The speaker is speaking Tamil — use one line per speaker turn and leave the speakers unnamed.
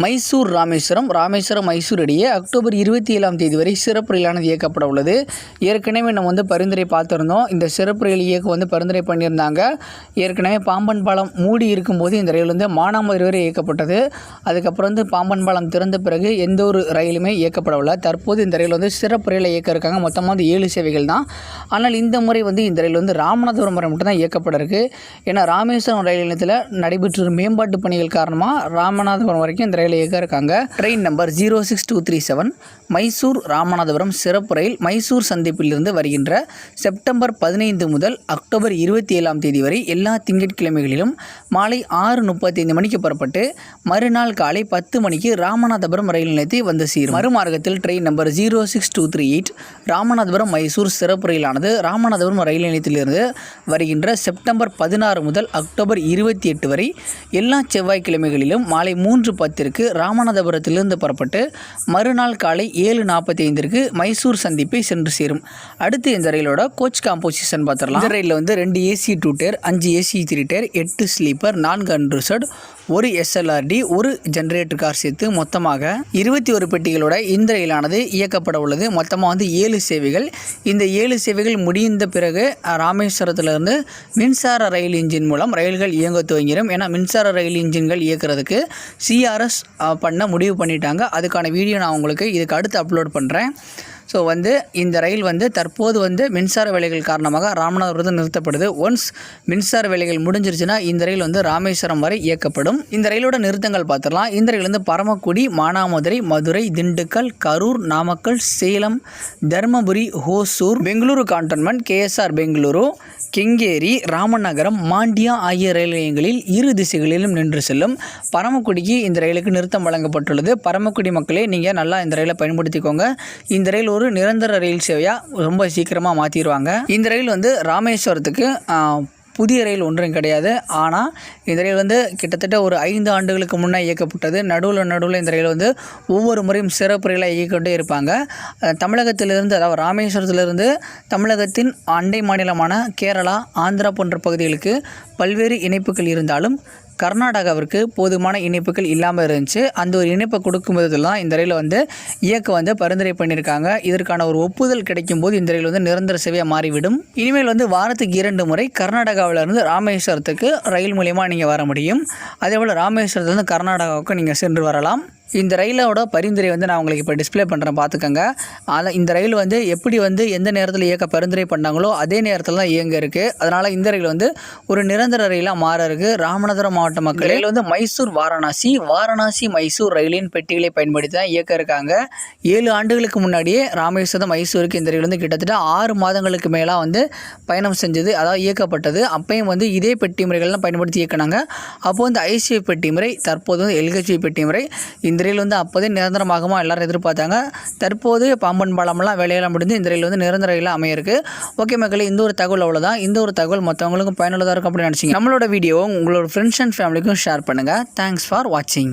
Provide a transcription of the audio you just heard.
மைசூர் ராமேஸ்வரம் ராமேஸ்வரம் மைசூர் இடையே அக்டோபர் இருபத்தி ஏழாம் தேதி வரை சிறப்பு ரயிலானது இயக்கப்பட உள்ளது ஏற்கனவே நம்ம வந்து பரிந்துரை பார்த்துருந்தோம். இந்த சிறப்பு ரயில் இயக்கம் வந்து பரிந்துரை பண்ணியிருந்தாங்க. ஏற்கனவே பாம்பன் பாலம் மூடி இருக்கும்போது இந்த ரயில் வந்து மானாமதுரை வரை இயக்கப்பட்டது. அதுக்கப்புறம் வந்து பாம்பன் பாலம் திறந்த பிறகு எந்த ஒரு ரயிலுமே இயக்கப்படவில்லை. தற்போது இந்த ரயில் வந்து சிறப்பு ரயிலை இயக்க இருக்காங்க. மொத்தமாக வந்து ஏழு சேவைகள் தான். ஆனால் இந்த முறை வந்து இந்த ரயில் வந்து ராமநாதபுரம் வரை மட்டும்தான் இயக்கப்பட இருக்குது ஏன்னா ராமேஸ்வரம் ரயில் நிலையத்தில் நடைபெற்று மேம்பாட்டு பணிகள் காரணமாக ராமநாதபுரம் வரைக்கும் இந்த ரயிலை இயக்க இருக்காங்க. Train number zero six two three seven Mysore Ramanathapuram சிறப்பு ரயில் மைசூர் சந்திப்பிலிருந்து வருகின்ற செப்டம்பர் பதினைந்து முதல் அக்டோபர் இருபத்தி ஏழாம் தேதி வரை எல்லா திங்கட்கிழமைகளிலும் மாலை ஆறு முப்பத்தைந்து மணிக்கு புறப்பட்டு மறுநாள் காலை பத்து மணிக்கு ராமநாதபுரம் ரயில் நிலையத்தை வந்து சேரும். மறுமார்க்கத்தில் train number zero six two three eight Ramanathapuram Mysore சிறப்பு ரயிலானது ராமநாதபுரம் ரயில் நிலையத்திலிருந்து வருகின்ற செப்டம்பர் பதினாறு முதல் அக்டோபர் இருபத்தி எட்டு வரை எல்லா செவ்வாய்க்கிழமைகளிலும் மாலை மூன்று பத்திற்கு ராமநாதபுரத்திலிருந்து புறப்பட்டு மறுநாள் காலை ஏழு நாற்பத்தி ஐந்திற்கு மைசூர் சந்திப்பை சென்று சேரும். அடுத்து இந்த ரயிலோட கோச் காம்போசிஷன் பார்த்துடலாம். இந்த ரயிலில் வந்து ரெண்டு ஏசி டூ டேர் அஞ்சு ஏசி த்ரீ டேர் எட்டு ஸ்லீப்பர் நான்கு அன்ரிசர்ட் ஒரு எஸ்எல்ஆர்டி ஒரு ஜென்ரேட்டர் கார் சேர்த்து மொத்தமாக இருபத்தி ஒரு பெட்டிகளோட இந்த ரயிலானது இயக்கப்பட உள்ளது. மொத்தமாக வந்து ஏழு சேவைகள். இந்த ஏழு சேவைகள் முடிந்த பிறகு ராமேஸ்வரத்திலிருந்து மின்சார ரயில் இன்ஜின் மூலம் ரயில்கள் இயங்க துவங்கிடும். ஏன்னா மின்சார ரயில் இன்ஜின்கள் இயக்கிறதுக்கு சிஆர்எஸ் பண்ண முடிவு பண்ணிட்டாங்க. அதுக்கான வீடியோ நான் உங்களுக்கு இதுக்கு அடுத்து அப்லோட் பண்ணுறேன் ஸோ வந்து இந்த ரயில் வந்து தற்போது வந்து மின்சார வேலைகள் காரணமாக ராமநாதபுரத்தில் நிறுத்தப்படுது. ஒன்ஸ் மின்சார வேலைகள் முடிஞ்சிருச்சுன்னா இந்த ரயில் வந்து ராமேஸ்வரம் வரை இயக்கப்படும். இந்த ரயிலோட நிறுத்தங்கள் பார்த்துடலாம். இந்த ரயில் வந்து பரமக்குடி மானாமதுரை மதுரை திண்டுக்கல் கரூர் நாமக்கல் சேலம் தர்மபுரி ஹோசூர் பெங்களூரு கான்டோன்மெண்ட் கேஎஸ்ஆர் பெங்களூரு கெங்கேரி ராமநகரம் மாண்டியா ஆகிய ரயில் நிலையங்களில் இரு திசைகளிலும் நின்று செல்லும். பரமக்குடிக்கு இந்த ரயிலுக்கு நிறுத்தம் வழங்கப்பட்டுள்ளது. பரமக்குடி மக்களே நீங்கள் நல்லா இந்த ரயிலை பயன்படுத்திக்கோங்க. இந்த ரயில் ஒரு நிரந்தர ரயில் சேவையாக ரொம்ப சீக்கிரமாக மாற்றிடுவாங்க இந்த ரயில் வந்து ராமேஸ்வரத்துக்கு புதிய ரயில் ஒன்றும் கிடையாது. ஆனால் இந்த ரயில் வந்து கிட்டத்தட்ட ஒரு ஐந்து ஆண்டுகளுக்கு முன்னே இயக்கப்பட்டது. நடுவில் நடுவில் இந்த ரயில் வந்து ஒவ்வொரு முறையும் சிறப்பு ரயிலாக இயக்கிக்கொண்டே இருப்பாங்க. தமிழகத்திலிருந்து அதாவது ராமேஸ்வரத்திலிருந்து தமிழகத்தின் அண்டை மாநிலமான கேரளா ஆந்திரா போன்ற பகுதிகளுக்கு பல்வேறு இணைப்புகள் இருந்தாலும் கர்நாடகாவிற்கு போதுமான இணைப்புகள் இல்லாமல் இருந்துச்சு. அந்த ஒரு இணைப்பை கொடுக்கும் விதத்தில் தான் இந்த ரயில் வந்து இயக்க வந்து பரிந்துரை பண்ணியிருக்காங்க. இதற்கான ஒரு ஒப்புதல் கிடைக்கும் போது இந்த ரயில் வந்து நிரந்தர சேவையாக மாறிவிடும். இனிமேல் வந்து வாரத்துக்கு இரண்டு முறை கர்நாடகாவிலிருந்து ராமேஸ்வரத்துக்கு ரயில் மூலியமாக நீங்கள் வர முடியும். அதே போல் ராமேஸ்வரத்துலேருந்து கர்நாடகாவுக்கு நீங்கள் சென்று வரலாம். இந்த ரயிலோட பரிந்துரை வந்து நான் உங்களுக்கு இப்போ டிஸ்ப்ளே பண்ணுறேன் பார்த்துக்கோங்க அதில் இந்த ரயில் வந்து எப்படி வந்து எந்த நேரத்தில் இயக்க பரிந்துரை பண்ணாங்களோ அதே நேரத்தில் தான் இயங்க இருக்குது அதனால் இந்த ரயில் வந்து ஒரு நிரந்தர ரயிலாக மாற இருக்குது ராமநாதபுரம் மாவட்ட மக்கள் ரயில் வந்து மைசூர் வாரணாசி வாரணாசி மைசூர் ரயிலின் பெட்டிகளை பயன்படுத்தி தான் இயக்க இருக்காங்க. ஏழு ஆண்டுகளுக்கு முன்னாடியே ராமேஸ்வரம் மைசூருக்கு இந்த ரயில் வந்து கிட்டத்தட்ட ஆறு மாதங்களுக்கு மேலாக வந்து பயணம் செஞ்சது அதாவது இயக்கப்பட்டது. அப்பையும் வந்து இதே பெட்டி முறைகள்லாம் பயன்படுத்தி இயக்குனாங்க. அப்போது வந்து ஐசிஐ பெட்டி முறை தற்போது வந்து எல்ஹெச்ஐ பெட்டி முறை இந்த ரயில் வந்து அப்போதே நிரந்தரமாகுமா எல்லாரும் எதிர்பார்த்தாங்க. தற்போது பாம்பன் பாலம்லாம் வேலையெல்லாம் முடிந்து இந்த ரயில் வந்து நிரந்தர ரயிலாக அமையிருக்கு. ஓகே மக்களே இந்த ஒரு தகவல் அவ்வளோதான் இந்த ஒரு தகவல் மற்றவங்களுக்கும் பயனுள்ளதாக இருக்கும் அப்படின்னு நினச்சிங்க. நம்மளோட வீடியோ உங்களோட ஃப்ரெண்ட்ஸ் அண்ட் ஃபேமிலிக்கும் ஷேர் பண்ணுங்கள் தேங்க்ஸ் ஃபார் வாட்சிங்